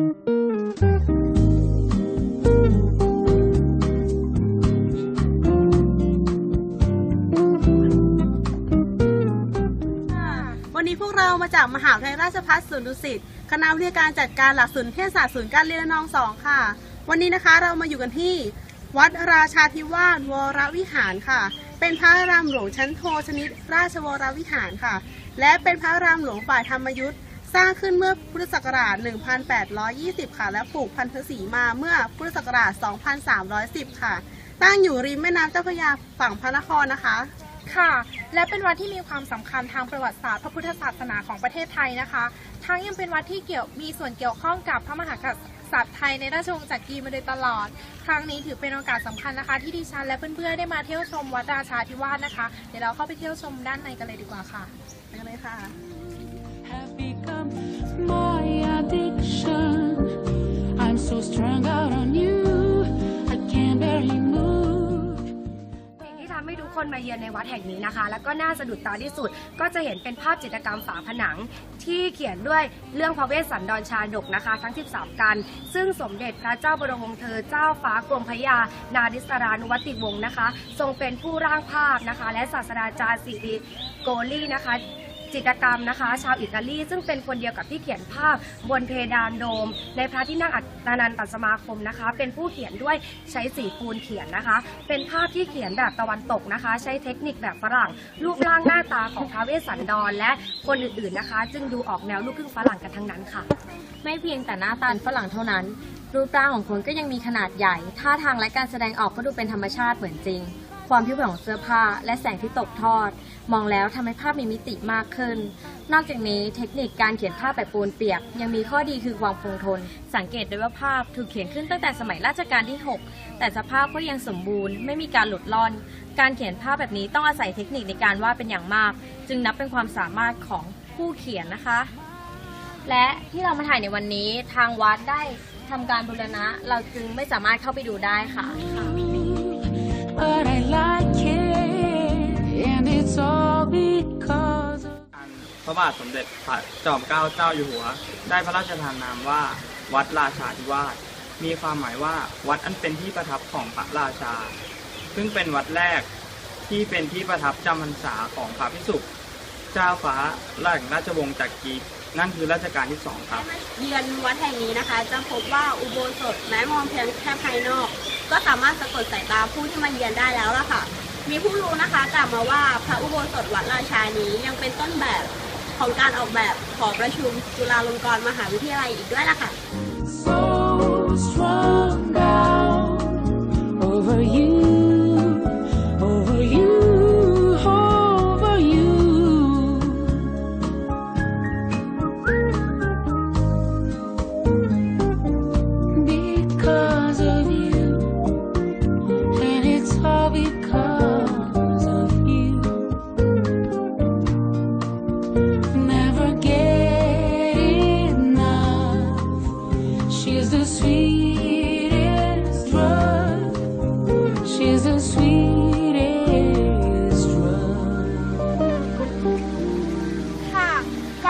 วันนี้พวกเรามาจากมหาวิทยาลัยราชภัฏสวนดุสิต คณะวิทยาการจัดการหลักสูตรเทศศาสตร์ศูนย์การเรียนระนองสองค่ะ วันนี้นะคะเรามาอยู่กันที่ วัดราชาธิวาสวรวิหารค่ะ เป็นพระรามหลวงชั้นโทชนิด ราชวรวิหารค่ะ และเป็นพระรามหลวงฝ่ายธรรมยุทธ์ สร้างขึ้นเมื่อพุทธศักราช 1820 ค่ะ และปลูกพันธสีมาเมื่อพุทธศักราช 2310 ค่ะ ตั้งอยู่ริมแม่น้ำเจ้าพระยาฝั่งพระนครนะคะ ค่ะ และเป็นวัดที่มีความสำคัญทางประวัติศาสตร์พระพุทธศาสนาของประเทศไทยนะคะ ทั้งยังเป็นวัดที่เกี่ยวมีส่วนเกี่ยวข้องกับพระมหากษัตริย์ไทยในราชวงศ์จักรีมาโดยตลอด ครั้งนี้ถือเป็นโอกาสสำคัญนะคะ ที่ดิฉันและเพื่อนๆได้มาเที่ยวชมวัดราชาธิวาสนะคะ เดี๋ยวเราเข้าไปเที่ยวชมด้านในกันเลยดีกว่าค่ะไปกันเลยค่ะ นมาเยือนในวัดแห่งนี้นะคะ แล้วก็น่าสะดุดตาที่สุด ก็จะเห็นเป็นภาพจิตรกรรมฝาผนัง ที่เขียนด้วยเรื่องพระเวสสันดรชาดกนะคะ ทั้ง 13 กัน ซึ่งสมเด็จพระเจ้าบรมวงศ์เธอเจ้าฟ้ากรมพยา นาริศรานุวัติวงศ์นะคะ ทรงเป็นผู้ร่างภาพนะคะ และศาสตราจารย์สิริโกลี่นะคะ จิตรกรรมนะคะ ชาวอิตาลี ซึ่งเป็นคนเดียวกับที่เขียนภาพบนเพดานโดม ในพระที่นั่งอัตนันตสมาคมนะคะ เป็นผู้เขียนด้วยใช้สีปูนเขียนนะคะ เป็นภาพที่เขียนแบบตะวันตกนะคะ ใช้เทคนิคแบบฝรั่ง รูปร่างหน้าตาของพระเวสสันดรและคนอื่นๆนะคะ จึงดูออกแนวลูกครึ่งฝรั่งกันทั้งนั้นค่ะ ไม่เพียงแต่หน้าตาฝรั่งเท่านั้น รูปร่างของคนก็ยังมีขนาดใหญ่ ท่าทางและการแสดงออกก็ดูเป็นธรรมชาติเหมือนจริง ความผิวของเสื้อผ้า และแสงที่ตกทอด มองแล้วทำให้ภาพมีมิติมากขึ้น นอกจากนี้เทคนิคการเขียนภาพแบบปูนเปียก ยังมีข้อดีคือความคงทน สังเกตได้ว่าภาพถูกเขียนขึ้นตั้งแต่สมัยรัชกาลที่ 6 แต่สภาพก็ยังสมบูรณ์ ไม่มีการหลุดล่อน การเขียนภาพแบบนี้ต้องอาศัยเทคนิคในการวาดเป็นอย่างมาก จึงนับเป็นความสามารถของผู้เขียนนะคะ และที่เรามาถ่ายในวันนี้ทางวัดได้ทำการบูรณะ เราจึงไม่สามารถเข้าไปดูได้ค่ะ ระบาทสมเด็จพระจอมเกล้าเจ้าอยู่หัว ได้พระราชทานนามว่า วัดราชาธิวาสมีความหมายว่าวัดอันเป็นที่ประทับของพระราชา ซึ่งเป็นวัดแรกที่เป็นที่ประทับจำพรรษาของพระพิสุเจ้าฟ้าแห่งราชวงศ์จักรีนั่นคือรัชกาลที่สองครับ เยือนวัดแห่งนี้นะคะ จะพบว่าอุโบสถแม้มองเพียงแค่ภายนอก ก็สามารถสะกดสายตาผู้ที่มาเยือนได้แล้วล่ะค่ะ มีผู้รู้นะคะกล่าวมาว่าพระอุโบสถวัดราชานี้ยังเป็นต้นแบบ ของการออกแบบขอประชุมจุฬาลงกรณ์มหาวิทยาลัยอีกด้วยล่ะค่ะ so strong now over you,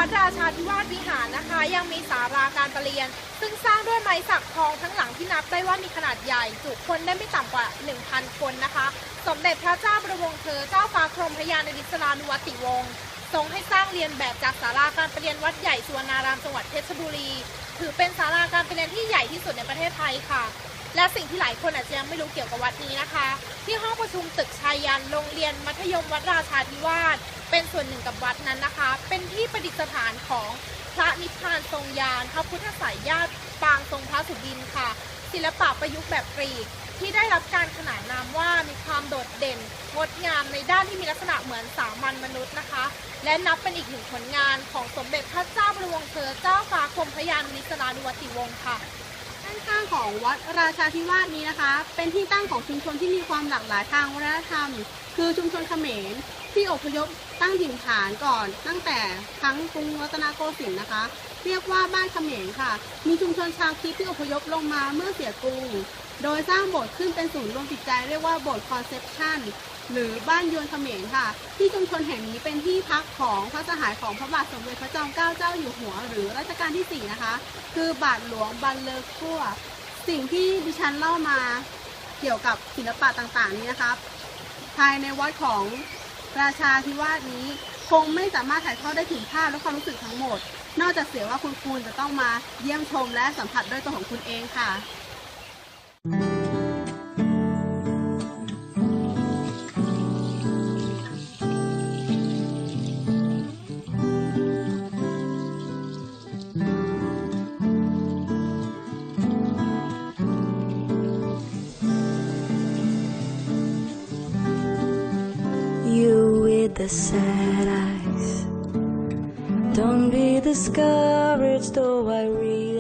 วัดราชาธิวาสวิหารนะคะ ยังมีศาลาการประเรียน ซึ่งสร้างด้วยไม้สักทองทั้งหลังที่นับได้ว่ามีขนาดใหญ่ จุคนได้ไม่ต่ำกว่า 1,000 คนนะคะ สมเด็จพระเจ้าบรมวงศ์เธอเจ้าฟ้ากรมพระยาในริศรานุวัติวงศ์ทรงให้สร้างเรียนแบบจากศาลาการประเรียนวัดใหญ่สุวรรณารามจังหวัดเพชรบุรี ถือเป็นศาลาการประเรียนที่ใหญ่ที่สุดในประเทศไทยค่ะ และสิ่งที่หลายคนอาจจะยังไม่รู้เกี่ยวกับวัดนี้นะคะ ที่ห้องประชุมตึกชายันโรงเรียนมัธยมวัดราชาธิวาสเป็นส่วนหนึ่งกับวัดนั้นนะคะ เป็นที่ประดิษฐานของพระนิพพานทรงยานพระพุทธสายญาติปางทรงพระสุบินค่ะ ศิลปะประยุกต์แบบกรีกที่ได้รับการขนานนามว่ามีความโดดเด่นงดงามในด้านที่มีลักษณะเหมือนสามัญมนุษย์นะคะ และนับเป็นอีกหนึ่งผลงานของสมเด็จพระเจ้าบรมวงศ์เธอเจ้าฟ้ากรมพระยานิสรานุวัติวงศ์ค่ะ ข้างของวัดราชาธิวาสนี้นะคะ เป็นที่ตั้งของชุมชนที่มีความหลากหลายทางวัฒนธรรม คือชุมชนเขมรที่อพยพตั้งถิ่นฐานก่อน ตั้งแต่ทั้งกรุงรัตนโกสินทร์นะคะ เรียกว่าบ้านเขมรค่ะ มีชุมชนชาวคริสต์ที่อพยพลงมาเมื่อเสียกรุง โดยสร้างโบสถ์ขึ้นเป็นศูนย์รวมจิตใจเรียกว่าโบสถ์คอนเซปชัน หรือบ้านยวนเขมรค่ะ ที่ชุมชนแห่งนี้เป็นที่พักของพระสหายของพระบาทสมเด็จพระจอมเกล้าเจ้าอยู่หัว หรือรัชกาลที่ 4 นะคะ คือบาทหลวงบันเลอกั่วสิ่งที่ดิฉันเล่ามาเกี่ยวกับศิลปะต่างๆนี้นะครับ ภายในวัดของราชาธิวาสนี้คงไม่สามารถถ่ายทอดได้ถึงภาพและความรู้สึกทั้งหมด นอกจากเสียว่าคุณคูณจะต้องมาเยี่ยมชมและสัมผัสด้วยตัวของคุณเองค่ะ You the sad eyes. Don't be discouraged, though I realize.